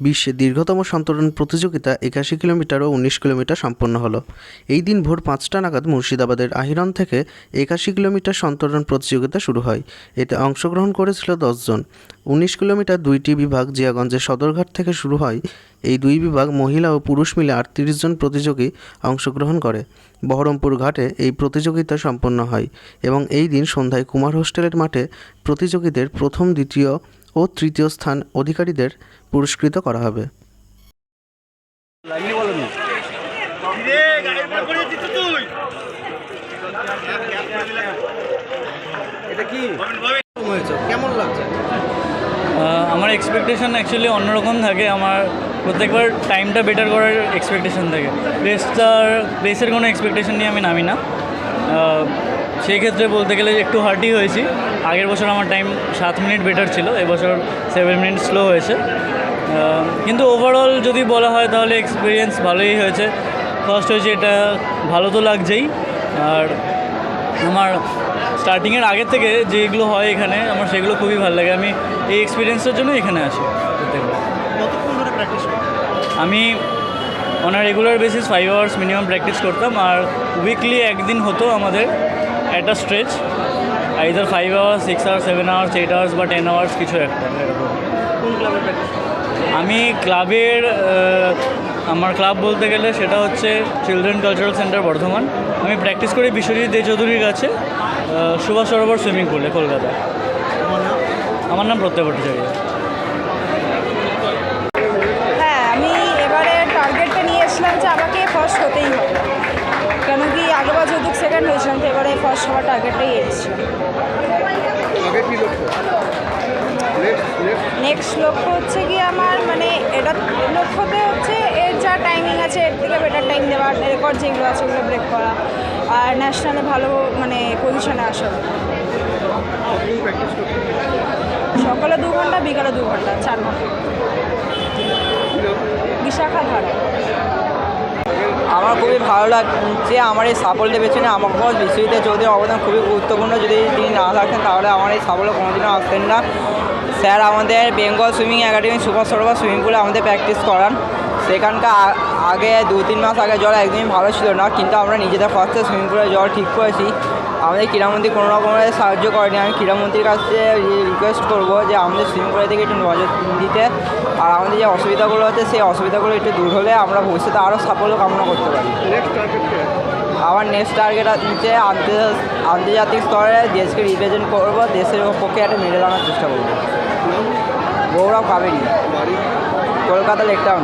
বিশ্বের দীর্ঘতম সন্তরণ প্রতিযোগিতা একাশি কিলোমিটার ও উনিশ কিলোমিটার সম্পন্ন হলো। এই দিন ভোর পাঁচটা নাগাদ মুর্শিদাবাদের আহিরন থেকে একাশি কিলোমিটার সন্তরণ প্রতিযোগিতা শুরু হয়। এতে অংশগ্রহণ করেছিল দশজন উনিশ কিলোমিটার দুইটি বিভাগ জিয়াগঞ্জের সদরঘাট থেকে শুরু হয়। এই দুই বিভাগ মহিলা ও পুরুষ মিলে আটত্রিশ জন প্রতিযোগী অংশগ্রহণ করে। বহরমপুর ঘাটে এই প্রতিযোগিতা সম্পন্ন হয় এবং এই দিন সন্ধ্যায় কুমার হোস্টেলের মাঠে প্রতিযোগীদের প্রথম, দ্বিতীয় ও তৃতীয় স্থান অধিকারীদের পুরস্কৃত করা হবে। লাগলি বলো নি। এটা কি? কেমন লাগছে? আমার এক্সপেকটেশন অ্যাকচুয়ালি অন্যরকম থাকে। আমার প্রত্যেকবার টাইমটা বেটার করার এক্সপেকটেশন থাকে। প্লেসটার প্লেসের কোনো এক্সপেকটেশন নিয়ে আমি নামি না। সেই ক্ষেত্রে বলতে গেলে একটু হার্ডই হয়েছি। আগের বছর আমার টাইম সাত মিনিট বেটার ছিল এবছর সেভেন মিনিট স্লো হয়েছে। কিন্তু ওভারঅল যদি বলা হয় তাহলে এক্সপিরিয়েন্স ভালোই হয়েছে। ফার্স্ট হয়েছে এটা ভালো তো লাগছেই। আর আমার স্টার্টিংয়ের আগে থেকে যেগুলো হয় এখানে আমার সেগুলো খুবই ভালো লাগে। আমি এই এক্সপিরিয়েন্সের জন্য এখানে আসি। আমি on regular basis five hours minimum practice করতাম। আর উইকলি একদিন হতো আমাদের একটা stretch either five hours six hours seven hours eight hours বা টেন আওয়ার্স কিছু একটা আমি ক্লাবের আমার ক্লাব বলতে গেলে সেটা হচ্ছে চিলড্রেন কালচারাল সেন্টার বর্ধমান। আমি প্র্যাকটিস করি বিশ্বজিৎ দে চৌধুরীর কাছে সুভাষ সরোবর সুইমিং পুলে কলকাতায়। আমার নাম আমার নাম প্রত্যয় ভট্টাচার্য। এবারে ফার্স্ট টার্গেটটাই আগে নেক্সট লক্ষ্য? হচ্ছে কি আমার মানে এটা লক্ষ্যতে হচ্ছে এর যা টাইমিং আছে এর থেকে বেটার টাইম দেওয়ার রেকর্ড যেগুলো আছে ওগুলো ব্রেক করা আর ন্যাশনালে ভালো মানে পজিশনে আসা। সকালে দু ঘণ্টা বিকালে দু ঘণ্টা চার ঘণ্টা। বিশাখা ধারা আমার খুবই ভালো লাগছে আমার এই সাফল্যের পেছনে আমার বিশ্বজিৎ চৌধুরীর অবদান খুবই গুরুত্বপূর্ণ। যদি তিনি না থাকতেন, তাহলে আমার এই সাফল্য কোনোদিনও আসতেন না। স্যার, আমাদের Bengal swimming academy super Sarobar swimming পুলে আমাদের প্র্যাকটিস করান। সেখানকার আগে দু তিন মাস আগে জল একদমই ভালো ছিল না, কিন্তু আমরা নিজেদের ফার্স্টে সুইমিং পুলে জল ঠিক করেছি। আমাদের ক্রীড়ামন্ত্রী কোনো রকমের সাহায্য করেনি। আমি ক্রীড়ামন্ত্রীর কাছে রিকোয়েস্ট করব যে আমাদের সুইমিং পুলের দিকে একটু নজর দিতে। আর আমাদের যে অসুবিধাগুলো হচ্ছে সেই অসুবিধাগুলো একটু দূর হলে আমরা ভবিষ্যতে আরও সাফল্য কামনা করতে পারি। নেক্সট টার্গেট কে? আমার নেক্সট টার্গেট হচ্ছে আন্তর্জাতিক স্তরে দেশকে রিপ্রেজেন্ট করব। দেশের পক্ষে একটা মেডেল আনার চেষ্টা করব। Gaurav Kaveri. Kolkata Lake Town